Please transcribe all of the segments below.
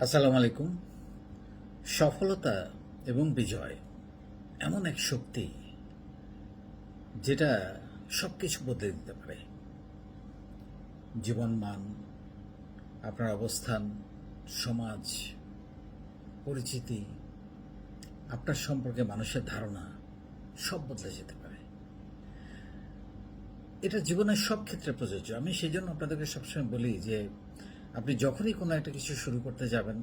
আসসালামু আলাইকুম। সফলতা এবং বিজয় এমন এক শক্তি যেটা সব কিছু বদলে দিতে পারে। জীবন মান আপনার অবস্থান, সমাজ, পরিচিতি, আপনার সম্পর্কে মানুষের ধারণা, সব বদলে যেতে পারে। এটা জীবনের সব ক্ষেত্রে প্রযোজ্য। আমি সেই জন্য আপনাদেরকে সবসময় বলি যে আপনি যখনই কোনো একটা কিছু শুরু করতে যাবেন,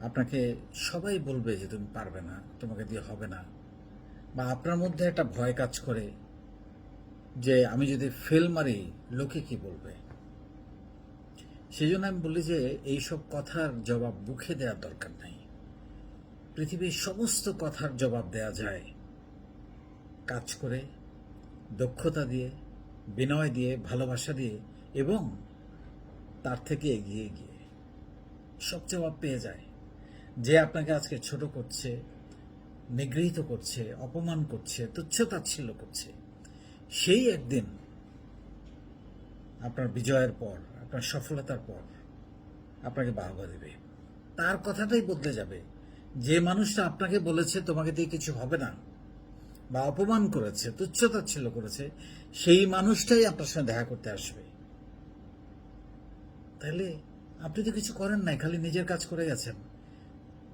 আপনাকে সবাই বলবে যে তুমি পারবে না, তোমাকে দিয়ে হবে না। বা আপনার মধ্যে একটা ভয় কাজ করে যে আমি যদি ফেল মারি, লোকে কি বলবে? সেই জন্য আমি বলি যে এইসব কথার জবাব মুখে দেওয়ার দরকার নাই। পৃথিবীর সমস্ত কথার জবাব দেয়া যায় কাজ করে, দক্ষতা দিয়ে, বিনয় দিয়ে, ভালোবাসা দিয়ে এবং তার থেকে এগিয়ে গিয়ে সব জবাব পেয়ে যায়। যে আপনাকে আজকে ছোট করছে, নিগৃহীত করছে, অপমান করছে তুচ্ছ তাচ্ছিল্য করছে, সেই একদিন আপনার বিজয়ের পর, আপনার সফলতার পর আপনাকে বাহবা দেবে। তার কথাটাই বদলে যাবে। যে মানুষটা আপনাকে বলেছে, তোমাকে দিয়ে কিছু হবে না বা অপমান করেছে, তুচ্ছতাচ্ছিল্য করেছে, সেই মানুষটাই আপনার সঙ্গে দেখা করতে আসবে। তাহলে আপনি তো কিছু করেন নাই খালি নিজের কাজ করে গেছেন।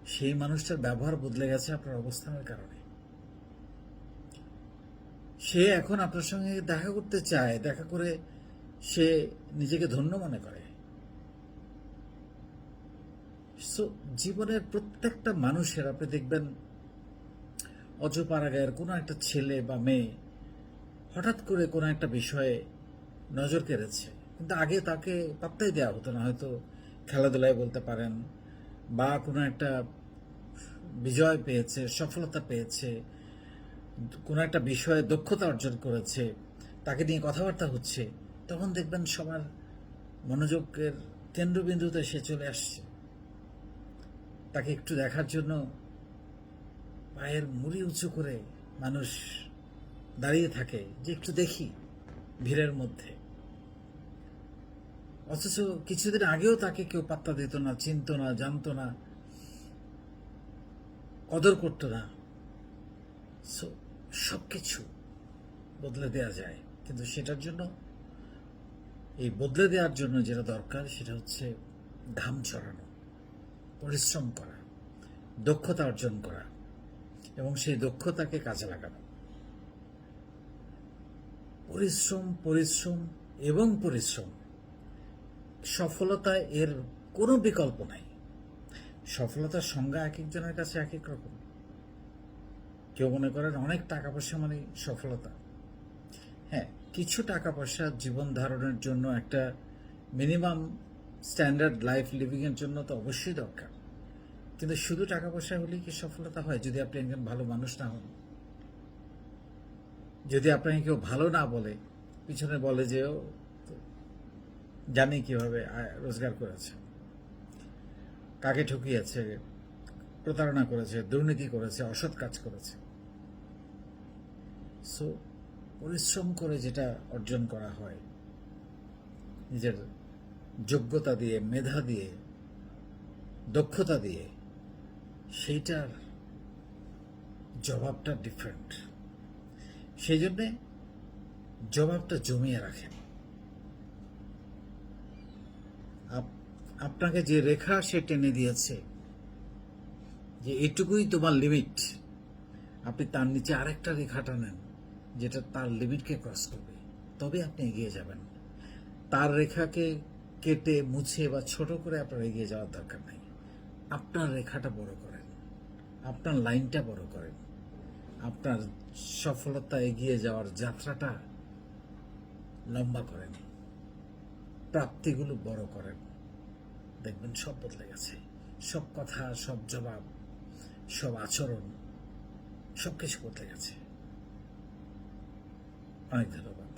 সেই মানুষটার ব্যবহার বদলে গেছে আপনার অবস্থানের কারণে। সে এখন আপনার সঙ্গে দেখা করতে চায় দেখা করে সে নিজেকে ধন্য মনে করে। So, জীবনের প্রত্যেকটা মানুষের আপনি দেখবেন অজপাড়াগায়ের কোনো একটা ছেলে বা মেয়ে হঠাৎ করে কোনো একটা বিষয়ে নজর কেড়েছে। কিন্তু আগে তাকে পাত্তাই দেওয়া হতো না, হয়তো খেলাধুলায় বলতে পারেন বা কোনো একটা বিজয় পেয়েছে, সফলতা পেয়েছে, কোনো একটা বিষয়ে দক্ষতা অর্জন করেছে, তাকে নিয়ে কথাবার্তা হচ্ছে, তখন দেখবেন সবার মনোযোগের কেন্দ্রবিন্দুতে সে চলে আসছে। তাকে একটু দেখার জন্য পায়ের মুড়ি উঁচু করে মানুষ দাঁড়িয়ে থাকে যে একটু দেখি ভিড়ের মধ্যে। অথচ কিছুদিন আগেও তাকে কেউ পাত্তা দিত না, চিনত না, জানতো না, কদর করতো না। সো সব কিছু বদলে দেওয়া যায়। কিন্তু সেটার জন্য, এই বদলে দেওয়ার জন্য যেটা দরকার, সেটা হচ্ছে ঘাম ছড়ানো, পরিশ্রম করা, দক্ষতা অর্জন করা, এবং সেই দক্ষতাকে কাজে লাগানো। পরিশ্রম পরিশ্রম এবং পরিশ্রম সফলতা এর কোনো বিকল্প নাই। সফলতার সংজ্ঞা এক একজনের কাছে এক এক রকম। কেউ মনে করেন অনেক টাকা পয়সা মানে সফলতা। হ্যাঁ কিছু টাকা পয়সা জীবন ধারণের জন্য একটা মিনিমাম স্ট্যান্ডার্ড লাইফ লিভিং এর জন্য তো অবশ্যই দরকার। কিন্তু শুধু টাকা পয়সা হলেই কি সফলতা হয় যদি আপনি একজন ভালো মানুষ না হন? যদি আপনাকে কেউ ভালো না বলে, পিছনে বলে যে জানি কীভাবে রোজগার করেছে। কাকে ঠকিয়েছে, প্রতারণা করেছে, দুর্নীতি করেছে, অসৎ কাজ করেছে। সো পরিশ্রম করে যেটা অর্জন করা হয়, নিজের যোগ্যতা দিয়ে, মেধা দিয়ে, দক্ষতা দিয়ে, সেইটার জবাবটা ডিফারেন্ট সেই জন্যে জবাবটা জমিয়ে রাখেন। আপনাকে যে রেখা সে টেনে দিয়েছে, যে এটুকুই তোমার লিমিট আপনি তার নিচে আরেকটা রেখা টানেন, যেটা তার লিমিটকে ক্রস করবে। তবে আপনি এগিয়ে যাবেন। তার রেখাকে কেটে, মুছে বা ছোট করে আপনার এগিয়ে যাওয়ার দরকার নাই। আপনার রেখাটা বড় করেন। আপনার লাইনটা বড় করেন। আপনার সফলতা এগিয়ে যাওয়ার যাত্রাটা লম্বা করেন। প্রাপ্তিগুলো বড় করেন। দেখবেন সব বদলে গেছে। সব কথা, সব জবাব, সব আচরণ সব কিছু বদলে গেছে। অনেক ধন্যবাদ।